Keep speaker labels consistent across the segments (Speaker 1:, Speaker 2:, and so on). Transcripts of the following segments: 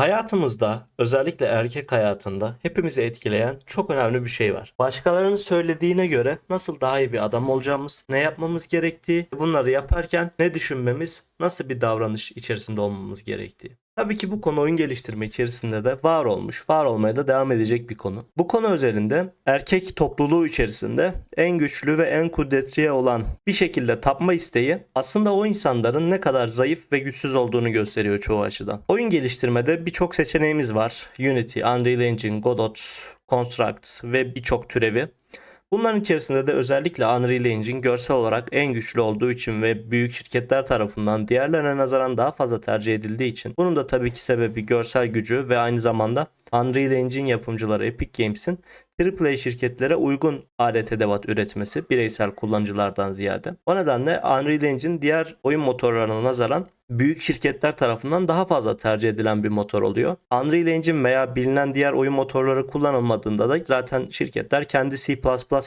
Speaker 1: Hayatımızda, özellikle erkek hayatında hepimizi etkileyen çok önemli bir şey var. Başkalarının söylediğine göre nasıl daha iyi bir adam olacağımız, ne yapmamız gerektiği, bunları yaparken ne düşünmemiz, nasıl bir davranış içerisinde olmamız gerektiği. Tabii ki bu konu oyun geliştirme içerisinde de var olmuş, var olmaya da devam edecek bir konu. Bu konu üzerinde erkek topluluğu içerisinde en güçlü ve en kudretli olan bir şekilde tapma isteği aslında o insanların ne kadar zayıf ve güçsüz olduğunu gösteriyor çoğu açıdan. Oyun geliştirmede birçok seçeneğimiz var. Unity, Unreal Engine, Godot, Construct ve birçok türevi. Bunların içerisinde de özellikle Unreal Engine görsel olarak en güçlü olduğu için ve büyük şirketler tarafından diğerlerine nazaran daha fazla tercih edildiği için bunun da tabii ki sebebi görsel gücü ve aynı zamanda Unreal Engine yapımcıları Epic Games'in AAA şirketlere uygun alet edevat üretmesi bireysel kullanıcılardan ziyade. O nedenle Unreal Engine diğer oyun motorlarına nazaran büyük şirketler tarafından daha fazla tercih edilen bir motor oluyor. Unreal Engine veya bilinen diğer oyun motorları kullanılmadığında da zaten şirketler kendi C++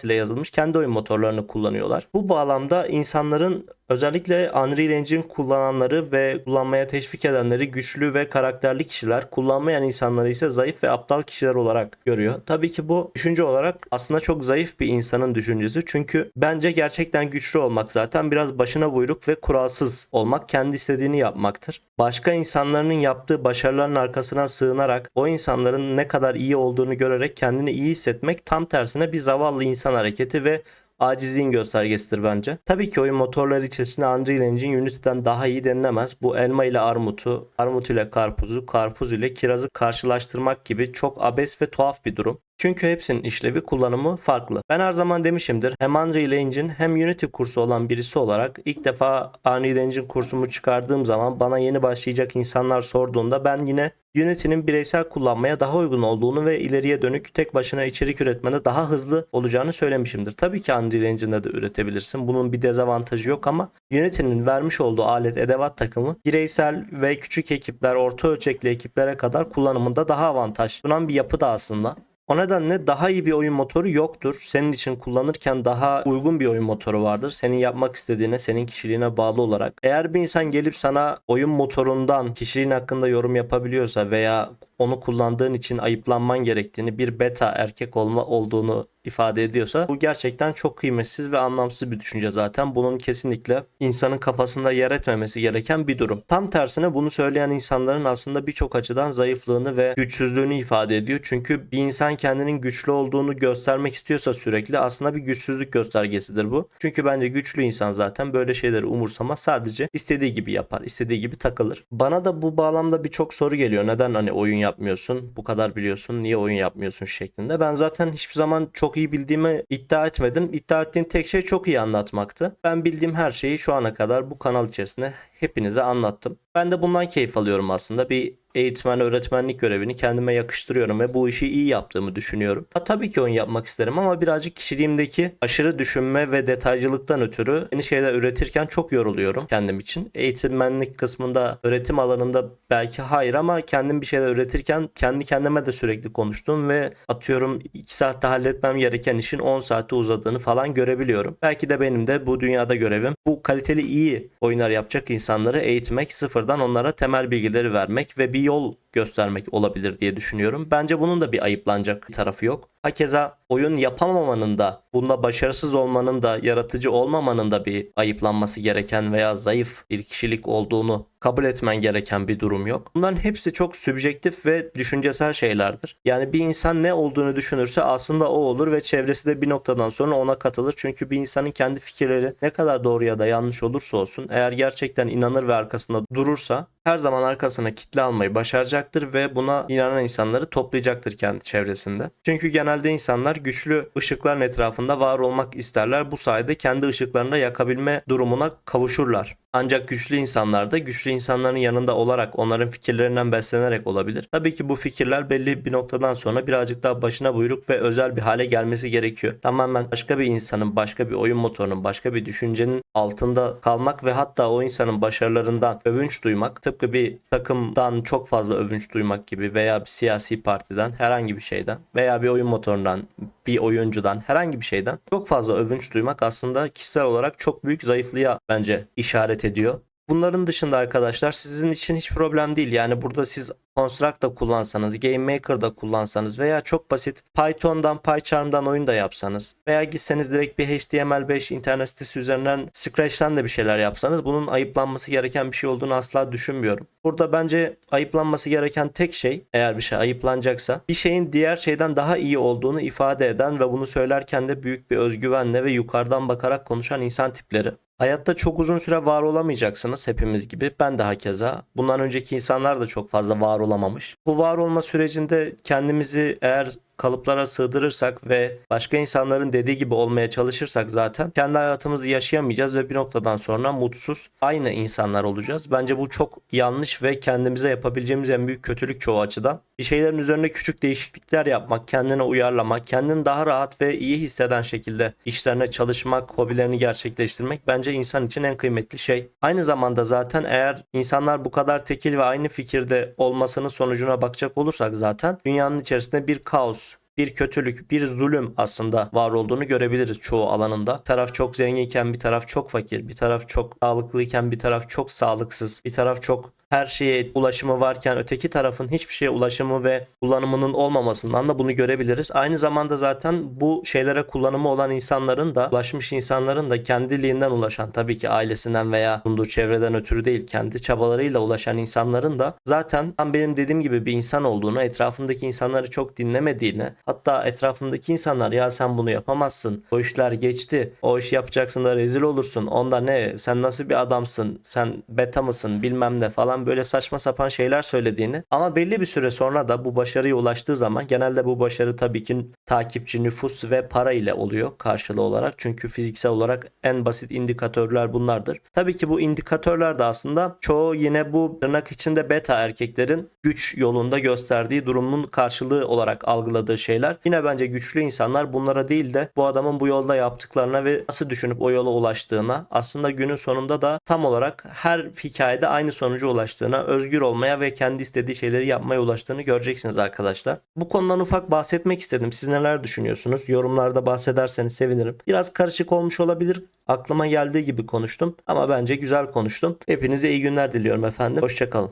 Speaker 1: ile yazılmış kendi oyun motorlarını kullanıyorlar. Bu bağlamda insanların özellikle Unreal Engine kullananları ve kullanmaya teşvik edenleri güçlü ve karakterli kişiler, kullanmayan insanları ise zayıf ve aptal kişiler olarak görüyor. Tabii ki bu düşünce olarak aslında çok zayıf bir insanın düşüncesi. Çünkü bence gerçekten güçlü olmak zaten biraz başına buyruk ve kuralsız olmak, kendi istediğini yapmaktır. Başka insanların yaptığı başarıların arkasına sığınarak o insanların ne kadar iyi olduğunu görerek kendini iyi hissetmek tam tersine bir zavallı insan hareketi ve acizliğin göstergesidir bence. Tabii ki oyun motorları içerisinde Unreal Engine Unity'den daha iyi denilemez. Bu elma ile armutu, armut ile karpuzu, karpuz ile kirazı karşılaştırmak gibi çok abes ve tuhaf bir durum. Çünkü hepsinin işlevi kullanımı farklı. Ben her zaman demişimdir hem Unreal Engine hem Unity kursu olan birisi olarak ilk defa Unreal Engine kursumu çıkardığım zaman bana yeni başlayacak insanlar sorduğunda ben yine Unity'nin bireysel kullanmaya daha uygun olduğunu ve ileriye dönük tek başına içerik üretmede daha hızlı olacağını söylemişimdir. Tabii ki Unreal Engine'de de üretebilirsin. Bunun bir dezavantajı yok ama Unity'nin vermiş olduğu alet edevat takımı bireysel ve küçük ekipler, orta ölçekli ekiplere kadar kullanımında daha avantaj sunan bir yapı da aslında. O nedenle daha iyi bir oyun motoru yoktur. Senin için kullanırken daha uygun bir oyun motoru vardır. Senin yapmak istediğine, senin kişiliğine bağlı olarak. Eğer bir insan gelip sana oyun motorundan kişiliğin hakkında yorum yapabiliyorsa veya onu kullandığın için ayıplanman gerektiğini, bir beta erkek olma olduğunu ifade ediyorsa bu gerçekten çok kıymetsiz ve anlamsız bir düşünce zaten. Bunun kesinlikle insanın kafasında yer etmemesi gereken bir durum. Tam tersine bunu söyleyen insanların aslında birçok açıdan zayıflığını ve güçsüzlüğünü ifade ediyor. Çünkü bir insan kendinin güçlü olduğunu göstermek istiyorsa sürekli aslında bir güçsüzlük göstergesidir bu. Çünkü bence güçlü insan zaten böyle şeyleri umursamaz. Sadece istediği gibi yapar, istediği gibi takılır. Bana da bu bağlamda birçok soru geliyor. Neden hani oyun yapmıyorsun? Bu kadar biliyorsun. Niye oyun yapmıyorsun şeklinde. Ben zaten hiçbir zaman çok iyi bildiğimi iddia etmedim. İddia ettiğim tek şey çok iyi anlatmaktı. Ben bildiğim her şeyi şu ana kadar bu kanal içerisinde hepinize anlattım. Ben de bundan keyif alıyorum aslında. Bir eğitmen öğretmenlik görevini kendime yakıştırıyorum ve bu işi iyi yaptığımı düşünüyorum. Ha, tabii ki oyun yapmak isterim ama birazcık kişiliğimdeki aşırı düşünme ve detaycılıktan ötürü yeni şeyler üretirken çok yoruluyorum kendim için. Eğitmenlik kısmında öğretim alanında belki hayır ama kendim bir şeyler üretirken kendi kendime de sürekli konuştum ve atıyorum 2 saatte halletmem gereken işin 10 saatte uzadığını falan görebiliyorum. Belki de benim de bu dünyada görevim bu kaliteli iyi oyunlar yapacak insanları eğitmek, sıfırdan onlara temel bilgileri vermek ve bir yol göstermek olabilir diye düşünüyorum. Bence bunun da bir ayıplanacak tarafı yok. Hakeza oyun yapamamanın da, bunda başarısız olmanın da, yaratıcı olmamanın da bir ayıplanması gereken veya zayıf bir kişilik olduğunu kabul etmen gereken bir durum yok. Bunların hepsi çok sübjektif ve düşüncesel şeylerdir. Yani bir insan ne olduğunu düşünürse aslında o olur ve çevresi de bir noktadan sonra ona katılır. Çünkü bir insanın kendi fikirleri ne kadar doğru ya da yanlış olursa olsun eğer gerçekten inanır ve arkasında durursa her zaman arkasına kitle almayı başaracaktır ve buna inanan insanları toplayacaktır kendi çevresinde. Çünkü genelde insanlar güçlü ışıkların etrafında var olmak isterler. Bu sayede kendi ışıklarını yakabilme durumuna kavuşurlar. Ancak güçlü insanlar da güçlü insanların yanında olarak onların fikirlerinden beslenerek olabilir. Tabii ki bu fikirler belli bir noktadan sonra birazcık daha başına buyruk ve özel bir hale gelmesi gerekiyor. Tamamen başka bir insanın, başka bir oyun motorunun, başka bir düşüncenin altında kalmak ve hatta o insanın başarılarından övünç duymak, tıpkı bir takımdan çok fazla övünç duymak gibi veya bir siyasi partiden, herhangi bir şeyden veya bir oyun motorundan, bir oyuncudan, herhangi bir şeyden çok fazla övünç duymak aslında kişisel olarak çok büyük zayıflığa bence işaret ediyor. Bunların dışında arkadaşlar sizin için hiç problem değil. Yani burada siz Construct'ta kullansanız, Game Maker'da kullansanız veya çok basit Python'dan, PyCharm'dan oyun da yapsanız veya gitseniz direkt bir HTML5 internet sitesi üzerinden Scratch'ten de bir şeyler yapsanız bunun ayıplanması gereken bir şey olduğunu asla düşünmüyorum. Burada bence ayıplanması gereken tek şey eğer bir şey ayıplanacaksa bir şeyin diğer şeyden daha iyi olduğunu ifade eden ve bunu söylerken de büyük bir özgüvenle ve yukarıdan bakarak konuşan insan tipleri. Hayatta çok uzun süre var olamayacaksınız hepimiz gibi. Ben de hakeza. Bundan önceki insanlar da çok fazla var olamamış. Bu var olma sürecinde kendimizi eğer kalıplara sığdırırsak ve başka insanların dediği gibi olmaya çalışırsak zaten kendi hayatımızı yaşayamayacağız ve bir noktadan sonra mutsuz aynı insanlar olacağız. Bence bu çok yanlış ve kendimize yapabileceğimiz en büyük kötülük çoğu açıdan. Bir şeylerin üzerine küçük değişiklikler yapmak, kendine uyarlamak, kendini daha rahat ve iyi hisseden şekilde işlerine çalışmak, hobilerini gerçekleştirmek bence insan için en kıymetli şey. Aynı zamanda zaten eğer insanlar bu kadar tekil ve aynı fikirde olmasının sonucuna bakacak olursak zaten dünyanın içerisinde bir kaos, bir kötülük, bir zulüm aslında var olduğunu görebiliriz çoğu alanında. Bir taraf çok zenginken bir taraf çok fakir, bir taraf çok sağlıklıyken bir taraf çok sağlıksız, bir taraf çok her şeye ulaşımı varken öteki tarafın hiçbir şeye ulaşımı ve kullanımının olmamasından da bunu görebiliriz. Aynı zamanda zaten bu şeylere kullanımı olan insanların da ulaşmış insanların da kendiliğinden ulaşan tabii ki ailesinden veya bulunduğu çevreden ötürü değil kendi çabalarıyla ulaşan insanların da zaten tam benim dediğim gibi bir insan olduğunu etrafındaki insanları çok dinlemediğini hatta etrafındaki insanlar ya sen bunu yapamazsın o işler geçti o işi yapacaksın da rezil olursun onda ne sen nasıl bir adamsın sen beta mısın bilmem ne falan böyle saçma sapan şeyler söylediğini ama belli bir süre sonra da bu başarıya ulaştığı zaman genelde bu başarı tabii ki takipçi, nüfus ve para ile oluyor karşılığı olarak. Çünkü fiziksel olarak en basit indikatörler bunlardır. Tabii ki bu indikatörler de aslında çoğu yine bu tırnak içinde beta erkeklerin güç yolunda gösterdiği durumun karşılığı olarak algıladığı şeyler. Yine bence güçlü insanlar bunlara değil de bu adamın bu yolda yaptıklarına ve nasıl düşünüp o yola ulaştığına aslında günün sonunda da tam olarak her hikayede aynı sonuca ulaştığına, özgür olmaya ve kendi istediği şeyleri yapmaya ulaştığını göreceksiniz arkadaşlar. Bu konudan ufak bahsetmek istedim. Siz neler düşünüyorsunuz? Yorumlarda bahsederseniz sevinirim. Biraz karışık olmuş olabilir. Aklıma geldiği gibi konuştum ama bence güzel konuştum. Hepinize iyi günler diliyorum efendim. Hoşçakalın.